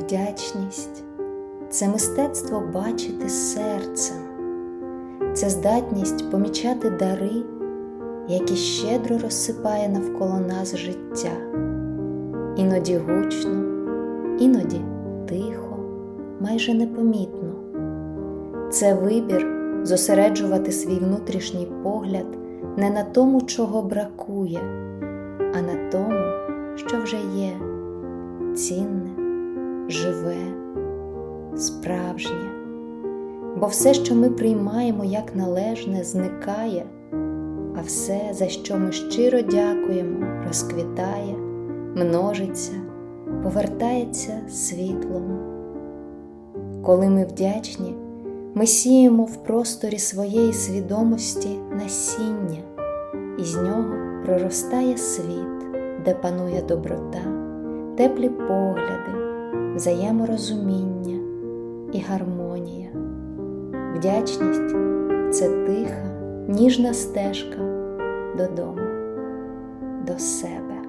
Вдячність. Це мистецтво бачити серцем, це здатність помічати дари, які щедро розсипає навколо нас життя, іноді гучно, іноді тихо, майже непомітно. Це вибір зосереджувати свій внутрішній погляд не на тому, чого бракує, а на тому, що вже є цінне, живе, справжнє. Бо все, що ми приймаємо як належне, зникає, а все, за що ми щиро дякуємо, розквітає, множиться, повертається світлом. Коли ми вдячні, ми сіємо в просторі своєї свідомості насіння, і з нього проростає світ, де панує доброта, теплі погляди, взаєморозуміння і гармонія. Вдячність це тиха, ніжна стежка додому, до себе.